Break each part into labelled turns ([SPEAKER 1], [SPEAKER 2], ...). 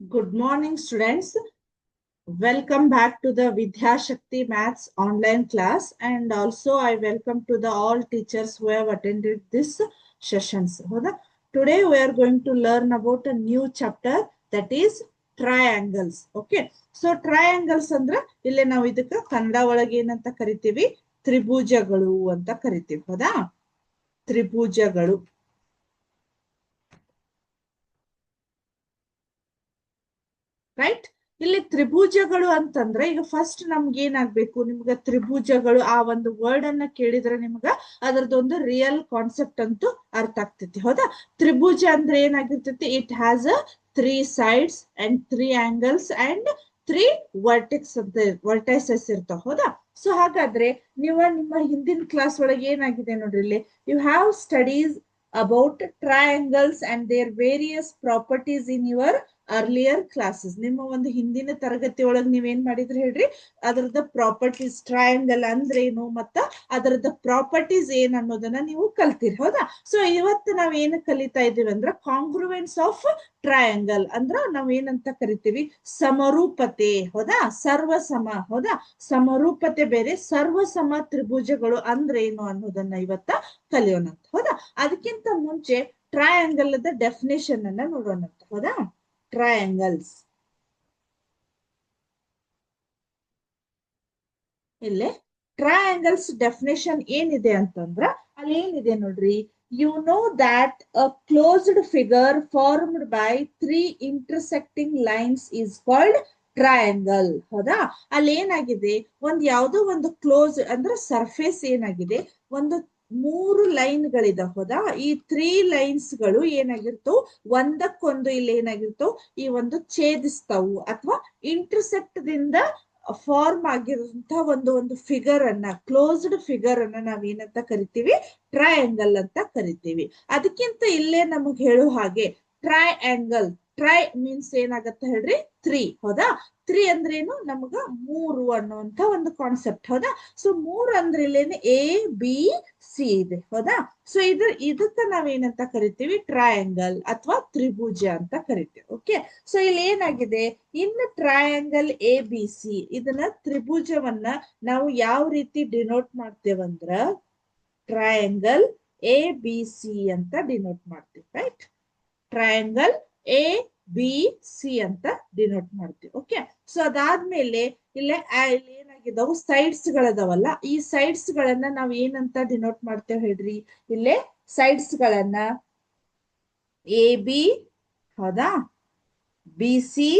[SPEAKER 1] Good morning, students. Welcome back to the Vidya Shakti Maths online class. And also I welcome to the all teachers who have attended this sessions. Today we are going to learn about a new chapter that is triangles. Okay. So triangles ಅಂದ್ರೆ ಇಲ್ಲಿ ನಾವು ಇದಕ್ಕ ಕನ್ನಡ ಒಳಗೆ ಏನಂತ ಕರಿತೀವಿ ತ್ರಿಭುಜಗಳು ಅಂತ ಕರಿತೀವಿ ಹೌದಾ ತ್ರಿಭುಜಗಳು ರೈಟ್ ಇಲ್ಲಿ ತ್ರಿಭುಜಗಳು ಅಂತಂದ್ರೆ ಈಗ ಫಸ್ಟ್ ನಮ್ಗೆ ಏನಾಗ್ಬೇಕು? ನಿಮ್ಗ ತ್ರಿಭುಜಗಳು ಆ ಒಂದು ವರ್ಡ್ ಅನ್ನ ಕೇಳಿದ್ರೆ ನಿಮ್ಗ ಅದರದೊಂದು ರಿಯಲ್ ಕಾನ್ಸೆಪ್ಟ್ ಅಂತೂ ಅರ್ಥ ಆಗ್ತೈತಿ, ಹೌದಾ? ತ್ರಿಭುಜ ಅಂದ್ರೆ ಏನಾಗಿರ್ತೈತಿ? It has a three sides and three angles and three vertex ಅಂತ ವರ್ಟೈಸಸ್ ಇರ್ತಾವ, ಹೌದಾ? ಸೊ ಹಾಗಾದ್ರೆ ನೀವು ನಿಮ್ಮ ಹಿಂದಿನ ಕ್ಲಾಸ್ ಒಳಗೆ ಏನಾಗಿದೆ ನೋಡ್ರಿ ಇಲ್ಲಿ? You have studies about triangles and their various properties in your earlier classes ನಿಮ್ಮ ಒಂದು ಹಿಂದಿನ ತರಗತಿ ನೀವ್ ನೀವೇನ್ ಮಾಡಿದ್ರಿ ಹೇಳ್ರಿ? ಅದರದ ಪ್ರಾಪರ್ಟೀಸ್ ಟ್ರಯಾಂಗಲ್ ಅಂದ್ರೇನು ಮತ್ತ ಅದರದ ಪ್ರಾಪರ್ಟೀಸ್ ಏನ್ ಅನ್ನೋದನ್ನ ನೀವು ಕಲ್ತಿರಿ, ಹೌದಾ? ಸೊ ಇವತ್ತು ನಾವ್ ಏನ್ ಕಲಿತಾ ಇದೀವಿ ಅಂದ್ರ ಕಾಂಗ್ರುವೆನ್ಸ್ ಆಫ್ ಟ್ರಯಾಂಗಲ್ ಅಂದ್ರ ನಾವ್ ಏನಂತ ಕರಿತೀವಿ? ಸಮರೂಪತೆ, ಹೌದಾ? ಸರ್ವ ಸಮ ಹೌದಾ? ಸಮರೂಪತೆ ಬೇರೆ ಸರ್ವ ಸಮ ತ್ರಿಭುಜಗಳು ಅಂದ್ರೇನು ಅನ್ನೋದನ್ನ ಇವತ್ತ ಕಲಿಯೋಣಂತ, ಹೌದಾ? ಅದಕ್ಕಿಂತ ಮುಂಚೆ ಟ್ರಯಾಂಗಲ್ ಡೆಫಿನೇಷನ್ ಅನ್ನ ನೋಡೋಣಂತ, ಹೌದಾ? ಟ್ರಯಾಂಗಲ್ಸ್ ಇಲ್ಲಿ ಟ್ರಯಾಂಗಲ್ಸ್ ಡೆಫಿನೇಷನ್ ಏನಿದೆ ಅಂತಂದ್ರ ಅಲ್ಲಿ ಏನಿದೆ ನೋಡ್ರಿ? You know that a closed figure formed by three intersecting lines is called triangle ಹೌದಾ? ಅಲ್ಲಿ ಏನಾಗಿದೆ? ಒಂದ್ ಯಾವ್ದೋ ಒಂದು ಕ್ಲೋಸ್ ಅಂದ್ರೆ ಸರ್ಫೇಸ್ ಏನಾಗಿದೆ? ಒಂದು ಮೂರು ಲೈನ್ ಗಳಿದ ಹೌದಾ. ಈ ತ್ರೀ ಲೈನ್ಸ್ಗಳು ಏನಾಗಿರ್ತವು? ಒಂದಕ್ಕೊಂದು ಇಲ್ಲಿ ಏನಾಗಿರ್ತವು? ಈ ಒಂದು ಛೇದಿಸ್ತಾವು ಅಥವಾ ಇಂಟರ್ಸೆಕ್ಟ್ ದಿಂದ ಫಾರ್ಮ್ ಆಗಿರುವಂತ ಒಂದು ಒಂದು ಫಿಗರ್ ಅನ್ನ ಕ್ಲೋಸ್ಡ್ ಫಿಗರ್ ಅನ್ನ ನಾವೇನಂತ ಕರಿತೀವಿ? ಟ್ರಯಾಂಗಲ್ ಅಂತ ಕರಿತೀವಿ. ಅದಕ್ಕಿಂತ ಇಲ್ಲೇ ನಮಗ್ ಹೇಳೋ ಹಾಗೆ ಟ್ರಯಾಂಗಲ್ ಟ್ರೈ ಮೀನ್ಸ್ ಏನಾಗತ್ತೆ ಹೇಳ್ರಿ? ತ್ರೀ ಹೌದಾ? ತ್ರೀ ಅಂದ್ರೇನು? ನಮ್ಗ ಮೂರು ಅನ್ನುವಂತ ಒಂದು ಕಾನ್ಸೆಪ್ಟ್ ಹೌದಾ? ಸೊ ಮೂರು ಅಂದ್ರೆ ಇಲ್ಲೇನು ಎ ಬಿ ಸಿ ಇದೆ. ಹೌದಾ? ಸೊ ಇದ್ರ, ಇದಕ್ಕ ನಾವೇನಂತ ಕರಿತೀವಿ? ಟ್ರಯಾಂಗಲ್ ಅಥವಾ ತ್ರಿಭುಜ ಅಂತ ಕರಿತೀವಿ. ಓಕೆ ಸೊ ಇಲ್ಲಿ ಏನಾಗಿದೆ? ಇನ್ನು ಟ್ರಯಾಂಗಲ್ ಎ ಬಿ ಸಿ ಇದನ್ನ ತ್ರಿಭುಜವನ್ನ ನಾವು ಯಾವ ರೀತಿ ಡಿನೋಟ್ ಮಾಡ್ತೇವಂದ್ರ ಟ್ರಯಾಂಗಲ್ ಎ ಬಿ ಸಿ ಅಂತ ಡಿನೋಟ್ ಮಾಡ್ತೀವಿ. Right triangle A B C ಅಂತ ಡಿನೋಟ್ ಮಾಡ್ತೀವಿ. ಓಕೆ ಸೊ ಅದಾದ್ಮೇಲೆ ಇಲ್ಲೇ ಇಲ್ಲಿ ಏನಾಗಿದಾವು? ಸೈಡ್ಸ್ ಗಳದಾವಲ್ಲ? ಈ ಸೈಡ್ಸ್ ಗಳನ್ನ ನಾವ್ ಏನಂತ ಡಿನೋಟ್ ಮಾಡ್ತೇವೆ ಹೇಳ್ರಿ? ಇಲ್ಲೇ ಸೈಡ್ಸ್ ಗಳನ್ನ ಎ ಬಿ ಹೌದಾ? ಬಿ ಸಿ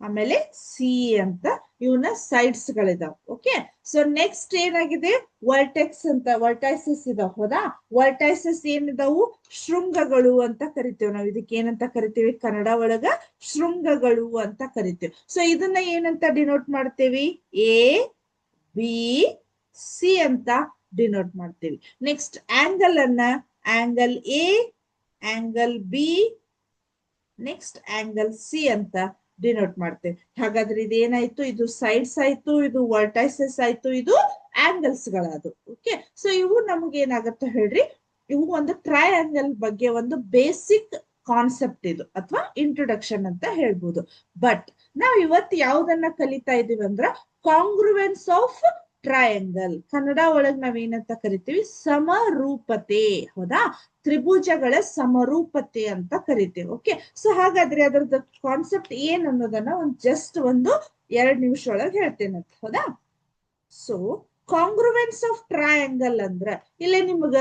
[SPEAKER 1] ಆಮೇಲೆ ಸಿ ಅಂತ ಇವನ್ನ ಸೈಡ್ಸ್ ಗಳಿದಾವ್ ಓಕೆ ಸೊ ನೆಕ್ಸ್ಟ್ ಏನಾಗಿದೆ? ವರ್ಟೆಕ್ಸ್ ಅಂತ ವರ್ಟೈಸಸ್ ಇದಾವ್, ಹೌದಾ? ವರ್ಟೈಸಸ್ ಏನಿದಾವು? ಶೃಂಗಗಳು ಅಂತ ಕರಿತೇವೆ ನಾವು. ಇದಕ್ಕೆ ಏನಂತ ಕರಿತೀವಿ? ಕನ್ನಡ ಒಳಗ ಶೃಂಗಗಳು ಅಂತ ಕರಿತೇವೆ. ಸೊ ಇದನ್ನ ಏನಂತ ಡಿನೋಟ್ ಮಾಡ್ತೇವಿ? ಎ ಬಿ ಸಿ ಅಂತ ಡಿನೋಟ್ ಮಾಡ್ತೇವಿ. ನೆಕ್ಸ್ಟ್ ಆಂಗಲ್ ಅನ್ನ angle A angle B next angle C ಅಂತ ಡಿನೋಟ್ ಮಾಡ್ತೇವೆ ಹಾಗಾದ್ರೆ ಇದೇನಾಯ್ತು? ಇದು ಸೈಡ್ಸ್ ಆಯ್ತು, ಇದು ವರ್ಟೈಸಸ್ ಆಯ್ತು, ಇದು ಆಂಗಲ್ಸ್ ಗಳದು. ಓಕೆ ಸೊ ಇವು ನಮ್ಗೆ ಏನಾಗುತ್ತೆ ಹೇಳ್ರಿ? ಇವು ಒಂದು ಟ್ರಯಾಂಗಲ್ ಬಗ್ಗೆ ಒಂದು ಬೇಸಿಕ್ ಕಾನ್ಸೆಪ್ಟ್ ಇದು, ಅಥವಾ ಇಂಟ್ರೊಡಕ್ಷನ್ ಅಂತ ಹೇಳ್ಬೋದು. ಬಟ್ ನಾವು ಇವತ್ತು ಯಾವ್ದನ್ನ ಕಲಿತಾ ಇದೀವಿ ಅಂದ್ರ ಕಾಂಗ್ರುವೆನ್ಸ್ ಆಫ್ ಟ್ರಯಾಂಗಲ್ ಕನ್ನಡ ಒಳಗ್ ನಾವೇನಂತ ಕರಿತೀವಿ? ಸಮರೂಪತೆ. ಹೌದಾ? ತ್ರಿಭುಜಗಳ ಸಮರೂಪತೆ ಅಂತ ಕರಿತೀವಿ. ಓಕೆ ಸೊ ಹಾಗಾದ್ರೆ ಅದರದ ಕಾನ್ಸೆಪ್ಟ್ ಏನ್ ಅನ್ನೋದನ್ನ ಒಂದ್ ಜಸ್ಟ್ ಒಂದು ಎರಡ್ ನಿಮಿಷ ಒಳಗೆ ಹೇಳ್ತೇನೆ ಹೌದಾ? ಸೊ ಕಾಂಗ್ರುವೆನ್ಸ್ ಆಫ್ ಟ್ರಯಾಂಗಲ್ ಅಂದ್ರ, ಇಲ್ಲೇ ನಿಮ್ಗ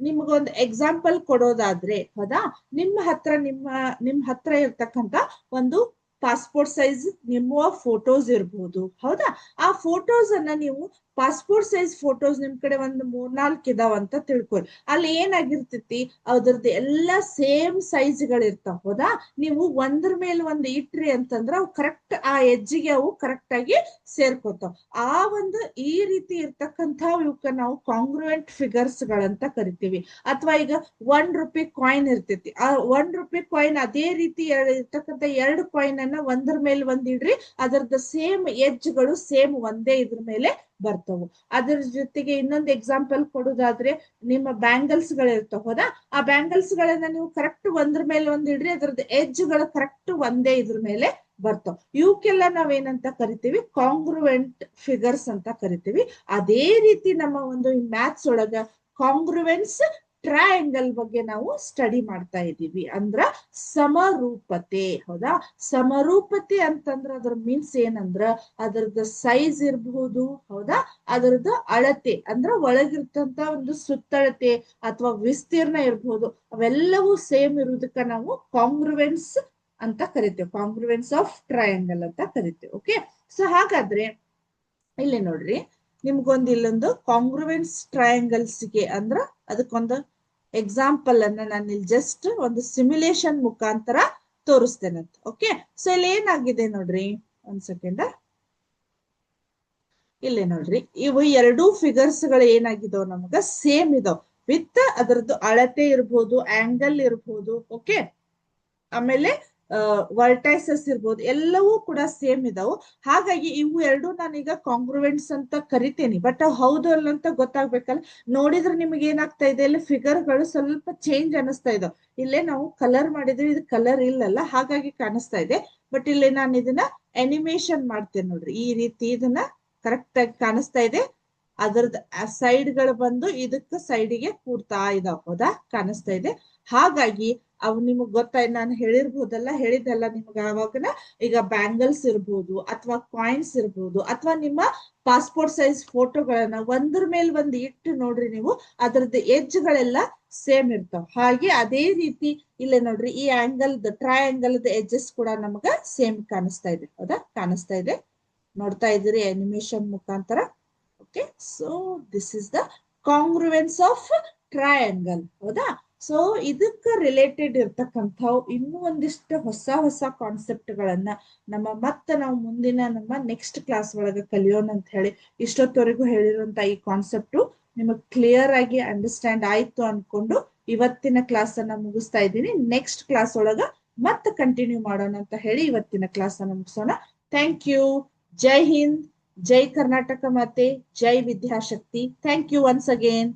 [SPEAKER 1] ನಿಮ್ಗೊಂದು ಎಕ್ಸಾಂಪಲ್ ಕೊಡೋದಾದ್ರೆ, ಹೌದಾ? ನಿಮ್ಮ ಹತ್ರ, ನಿಮ್ಮ, ನಿಮ್ ಹತ್ರ ಇರ್ತಕ್ಕಂತ ಒಂದು ಪಾಸ್ಪೋರ್ಟ್ ಸೈಜ್ ನಿಮ್ಮ ಫೋಟೋಸ್ ಇರ್ಬೋದು. ಹೌದಾ? ಆ ಫೋಟೋಸ್ ಅನ್ನ ನೀವು ಪಾಸ್ಪೋರ್ಟ್ ಸೈಜ್ ಫೋಟೋಸ್ ನಿಮ್ ಕಡೆ ಒಂದು ಮೂರ್ನಾಲ್ಕು ಇದಾವ ಅಂತ ತಿಳ್ಕೊಳ್ಳಿ ಅಲ್ಲಿ ಏನಾಗಿರ್ತೈತಿ, ಅದ್ರದ್ದು ಎಲ್ಲಾ ಸೇಮ್ ಸೈಜ್ ಗಳಿರ್ತಾವ ಹೌದಾ? ನೀವು ಒಂದ್ರ ಮೇಲೆ ಒಂದು ಇಟ್ರಿ ಅಂತಂದ್ರ ಅವು ಕರೆಕ್ಟ್ ಆ ಹೆಜ್ಜಿಗೆ ಅವು ಕರೆಕ್ಟ್ ಆಗಿ ಸೇರ್ಕೋತಾವ. ಆ ಒಂದು ಈ ರೀತಿ ಇರ್ತಕ್ಕಂಥ ಇವಕ್ಕ ನಾವು ಕಾಂಗ್ರುವೆಂಟ್ ಫಿಗರ್ಸ್ ಗಳಂತ ಕರಿತೀವಿ. ಅಥವಾ ಈಗ ಒನ್ ರುಪಿ ಕಾಯಿನ್ ಇರ್ತೈತಿ. ಆ ಒನ್ ರುಪಿ ಕಾಯಿನ್ ಅದೇ ರೀತಿ ಇರ್ತಕ್ಕಂಥ ಎರಡು ಕಾಯಿನ್ ಅನ್ನ ಒಂದ್ರ ಮೇಲೆ ಒಂದ್ ಇಡ್ರಿ ಅದರದ ಸೇಮ್ ಎಜ್ಗಳು ಸೇಮ್ ಒಂದೇ ಇದ್ರ ಮೇಲೆ ಬರ್ತವು. ಅದ್ರ ಜೊತೆಗೆ ಇನ್ನೊಂದು ಎಕ್ಸಾಂಪಲ್ ಕೊಡೋದಾದ್ರೆ ನಿಮ್ಮ ಬ್ಯಾಂಗಲ್ಸ್ ಗಳಿರ್ತಾವ, ಹೌದಾ? ಆ ಬ್ಯಾಂಗಲ್ಸ್ ಗಳನ್ನ ನೀವು ಕರೆಕ್ಟ್ ಒಂದ್ರ ಮೇಲೆ ಒಂದ್ ಇಡ್ರಿ, ಅದ್ರದ್ದು ಎಡ್ಜ್ಗಳು ಕರೆಕ್ಟ್ ಒಂದೇ ಇದ್ರ ಮೇಲೆ ಬರ್ತಾವ. ಇವಕ್ಕೆಲ್ಲ ನಾವೇನಂತ ಕರಿತೀವಿ? ಕಾಂಗ್ರುವೆಂಟ್ ಫಿಗರ್ಸ್ ಅಂತ ಕರಿತೀವಿ. ಅದೇ ರೀತಿ ನಮ್ಮ ಒಂದು ಮ್ಯಾಥ್ಸ್ ಒಳಗ ಕಾಂಗ್ರುವೆನ್ಸ್ ಟ್ರಯಾಂಗಲ್ ಬಗ್ಗೆ ನಾವು ಸ್ಟಡಿ ಮಾಡ್ತಾ ಇದ್ದೀವಿ. ಅಂದ್ರ ಸಮರೂಪತೆ. ಹೌದಾ? ಸಮರೂಪತೆ ಅಂತಂದ್ರ ಅದ್ರ ಮೀನ್ಸ್ ಏನಂದ್ರ ಅದರದ ಸೈಜ್ ಇರಬಹುದು ಹೌದಾ? ಅದರದ ಅಳತೆ, ಅಂದ್ರ ಒಳಗಿರ್ತಂತ ಒಂದು ಸುತ್ತಳತೆ ಅಥವಾ ವಿಸ್ತೀರ್ಣ ಇರಬಹುದು ಅವೆಲ್ಲವೂ ಸೇಮ್ ಇರುವುದಕ್ಕ ನಾವು ಕಾಂಗ್ರುವೆನ್ಸ್ ಅಂತ ಕರಿತೇವೆ. ಕಾಂಗ್ರುವೆನ್ಸ್ ಆಫ್ ಟ್ರಯಾಂಗಲ್ ಅಂತ ಕರಿತೇವೆ. ಓಕೆ ಸೊ ಹಾಗಾದ್ರೆ, ಇಲ್ಲಿ ನೋಡ್ರಿ. ನಿಮ್ಗೊಂದು ಇಲ್ಲೊಂದು ಕಾಂಗ್ರುವೆನ್ಸ್ ಟ್ರಯಾಂಗಲ್ಸ್ಗೆ ಅಂದ್ರ ಅದಕ್ಕೊಂದು ಎಕ್ಸಾಂಪಲ್ ಅನ್ನ ನಾನು ಇಲ್ಲಿ ಜಸ್ಟ್ ಒಂದು ಸಿಮ್ಯುಲೇಷನ್ ಮುಖಾಂತರ ತೋರಿಸ್ತೇನಂತ ಓಕೆ ಸೊ ಇಲ್ಲಿ ಏನಾಗಿದೆ ನೋಡ್ರಿ? ಒಂದ್ ಸೆಕೆಂಡ್ ಇಲ್ಲಿ ನೋಡ್ರಿ. ಇವು ಎರಡೂ ಫಿಗರ್ಸ್ಗಳು ಏನಾಗಿದಾವ್ ನಮಗ? ಸೇಮ್ ಇದಾವ್. ವಿತ್ ಅದರದ್ದು ಅಳತೆ ಇರ್ಬೋದು ಆಂಗಲ್ ಇರ್ಬೋದು. ಓಕೆ ಆಮೇಲೆ ವರ್ಟೈಸಸ್ ಇರ್ಬೋದು, ಎಲ್ಲವೂ ಕೂಡ ಸೇಮ್ ಇದಾವು. ಹಾಗಾಗಿ ಇವು ಎರಡು ನಾನೀಗ ಕಾಂಗ್ರುವೆಂಟ್ಸ್ ಅಂತ ಕರಿತೇನೆ. ಬಟ್ ಹೌದು ಅಲ್ಲ ಅಂತ ಗೊತ್ತಾಗ್ಬೇಕಲ್ಲ. ನೋಡಿದ್ರೆ ನಿಮ್ಗೆ ಏನಾಗ್ತಾ ಇದೆ? ಇಲ್ಲಿ ಫಿಗರ್ಗಳು ಸ್ವಲ್ಪ ಚೇಂಜ್ ಅನಿಸ್ತಾ ಇದಾವೆ. ಇಲ್ಲೇ ನಾವು ಕಲರ್ ಮಾಡಿದ್ರೆ ಇದು ಕಲರ್ ಇಲ್ಲಲ್ಲ, ಹಾಗಾಗಿ ಕಾಣಿಸ್ತಾ ಇದೆ. ಬಟ್ ಇಲ್ಲಿ ನಾನು ಇದನ್ನ ಅನಿಮೇಷನ್ ಮಾಡ್ತೇನೆ ನೋಡ್ರಿ. ಈ ರೀತಿ ಇದನ್ನ ಕರೆಕ್ಟ್ ಆಗಿ ಕಾಣಿಸ್ತಾ ಇದೆ. ಅದರದ ಸೈಡ್ಗಳು ಬಂದು ಇದಕ್ಕ ಸೈಡಿಗೆ ಕೂಡ್ತಾ ಇದಾವ. ಹೌದಾ? ಕಾಣಿಸ್ತಾ ಇದೆ. ಹಾಗಾಗಿ ಅವು ನಿಮಗ್ ಗೊತ್ತಾಯ್ತು ನಾನು ಹೇಳಿರ್ಬೋದಲ್ಲ, ಹೇಳಿದ್ದಲ್ಲ ನಿಮ್ಗೆ ಅವಾಗನ ಈಗ ಬ್ಯಾಂಗಲ್ಸ್ ಇರ್ಬೋದು ಅಥವಾ ಕಾಯಿನ್ಸ್ ಇರ್ಬೋದು ಅಥವಾ ನಿಮ್ಮ ಪಾಸ್ಪೋರ್ಟ್ ಸೈಜ್ ಫೋಟೋಗಳನ್ನ ಒಂದ್ರ ಮೇಲೆ ಒಂದ್ ಇಟ್ಟು ನೋಡ್ರಿ ನೀವು, ಅದರದ್ದು ಎಜ್ ಗಳೆಲ್ಲ ಸೇಮ್ ಇರ್ತಾವ. ಹಾಗೆ ಅದೇ ರೀತಿ ಇಲ್ಲೇ ನೋಡ್ರಿ, ಈ ಆಂಗಲ್ ಟ್ರಯಾಂಗಲ್ ಎಜ್ಜಸ್ ಕೂಡ ನಮಗ ಸೇಮ್ ಕಾಣಿಸ್ತಾ ಇದೆ. ಹೌದಾ? ಕಾಣಿಸ್ತಾ ಇದೆ. ನೋಡ್ತಾ ಇದ್ರಿ ಅನಿಮೇಷನ್ ಮುಖಾಂತರ. Okay so this is the congruence of triangle ಹೌದಾ? ಸೊ ಇದಕ್ಕ ರಿಲೇಟೆಡ್ ಇರ್ತಕ್ಕಂಥವು ಇನ್ನೂ ಒಂದಿಷ್ಟು ಹೊಸ ಹೊಸ ಕಾನ್ಸೆಪ್ಟ್ ಗಳನ್ನ ನಮ್ಮ ಮತ್ತೆ ನಾವು ಮುಂದಿನ ನಮ್ಮ ನೆಕ್ಸ್ಟ್ ಕ್ಲಾಸ್ ಒಳಗೆ ಕಲಿಯೋಣ ಅಂತ ಹೇಳಿ ಇಷ್ಟೊತ್ತವರೆಗೂ ಹೇಳಿರುವಂತ ಈ ಕಾನ್ಸೆಪ್ಟು ನಿಮಗೆ ಕ್ಲಿಯರ್ ಆಗಿ ಅಂಡರ್ಸ್ಟ್ಯಾಂಡ್ ಆಯ್ತು ಅನ್ಕೊಂಡು ಇವತ್ತಿನ ಕ್ಲಾಸ್ ಅನ್ನ ಮುಗಿಸ್ತಾ ಇದ್ದೀನಿ. ನೆಕ್ಸ್ಟ್ ಕ್ಲಾಸ್ ಒಳಗ ಮತ್ತೆ ಕಂಟಿನ್ಯೂ ಮಾಡೋಣ ಅಂತ ಹೇಳಿ ಇವತ್ತಿನ ಕ್ಲಾಸ್ ಅನ್ನ ಮುಗಿಸೋಣ. ಥ್ಯಾಂಕ್ ಯು ಜೈ ಹಿಂದ್. ಜೈ ಕರ್ನಾಟಕ ಮಾತೆ. ಜೈ Vidyashakti. Thank you once again